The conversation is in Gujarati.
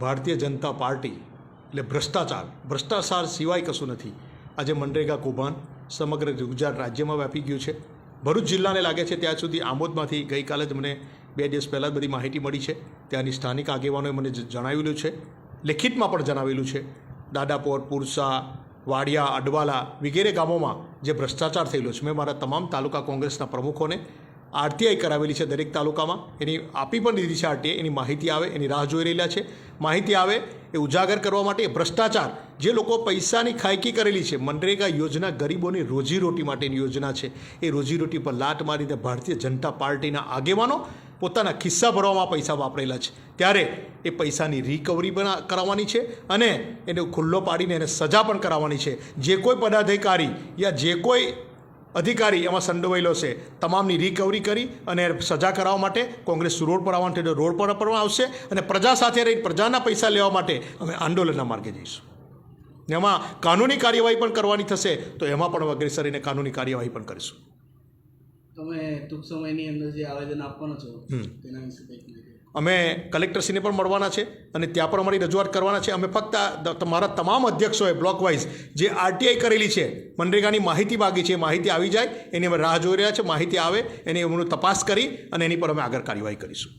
ભારતીય જનતા પાર્ટી, એટલે ભ્રષ્ટાચાર. ભ્રષ્ટાચાર સિવાય કશું નથી. આજે મનરેગા કૌભાંડ સમગ્ર ગુજરાત રાજ્યમાં વ્યાપી ગયું છે. ભરૂચ જિલ્લાને લાગે છે ત્યાં સુધી આમોદમાંથી ગઈકાલે જ મને બે દિવસ પહેલાં જ બધી માહિતી મળી છે. ત્યાંની સ્થાનિક આગેવાનોએ મને જણાવેલું છે. લેખિતમાં પણ જણાવેલું છે. દાદાપોર પુરસા, વાડિયા, અડવાલા વગેરે ગામોમાં જે ભ્રષ્ટાચાર થયેલો છે. મેં મારા તમામ તાલુકા કોંગ્રેસના પ્રમુખોને આરટીઆઈ કરાવેલી છે દરેક તાલુકામાં. એની આપી પણ દીધી છે આરટીઆઈ. એની માહિતી આવે, એની રાહ જોઈ રહેલા છે. માહિતી આવે એ ઉજાગર કરવા માટે ભ્રષ્ટાચાર જે લોકો પૈસાની ખાયકી કરેલી છે, મનરેગા યોજના ગરીબોની રોજીરોટી માટેની યોજના છે. એ રોજીરોટી પર લાટ મારીને ભારતીય જનતા પાર્ટીના આગેવાનો પોતાના ખિસ્સા ભરવામાં પૈસા વાપરેલા છે. ત્યારે એ પૈસાની રિકવરી પણ કરાવવાની છે અને એને ખુલ્લો પાડીને એને સજા પણ કરાવવાની છે. જે કોઈ પદાધિકારી યા જે કોઈ અધિકારી એમાં સંડોવાયેલો છે. તમામની રિકવરી કરી અને સજા કરાવવા માટે કોંગ્રેસ રોડ પર આવવાનું રોડ પર પણ આવશે અને પ્રજા સાથે રહી પ્રજાના પૈસા લેવા માટે અમે આંદોલનના માર્ગે જઈશું. એમાં કાનૂની કાર્યવાહી પણ કરવાની થશે તો એમાં પણ અગ્રેસરીને કાનૂની કાર્યવાહી પણ કરીશું. તમે ટૂંક સમયની અંદર જે આવેદન આપવાનો છો તેના વિશે કંઈક અમે કલેક્ટરશ્રીને પણ મળવાના છે અને ત્યાં પણ અમારી રજૂઆત કરવાના છે. અમે ફક્ત મારા તમામ અધ્યક્ષોએ બ્લોકવાઇઝ જે આરટીઆઈ કરેલી છે, મનરેગાની માહિતી માગી છે, માહિતી આવી જાય, એની અમે રાહ જોઈ રહ્યા છે, માહિતી આવે, એની અમને તપાસ કરી અને એની પર અમે આગળ કાર્યવાહી કરીશું.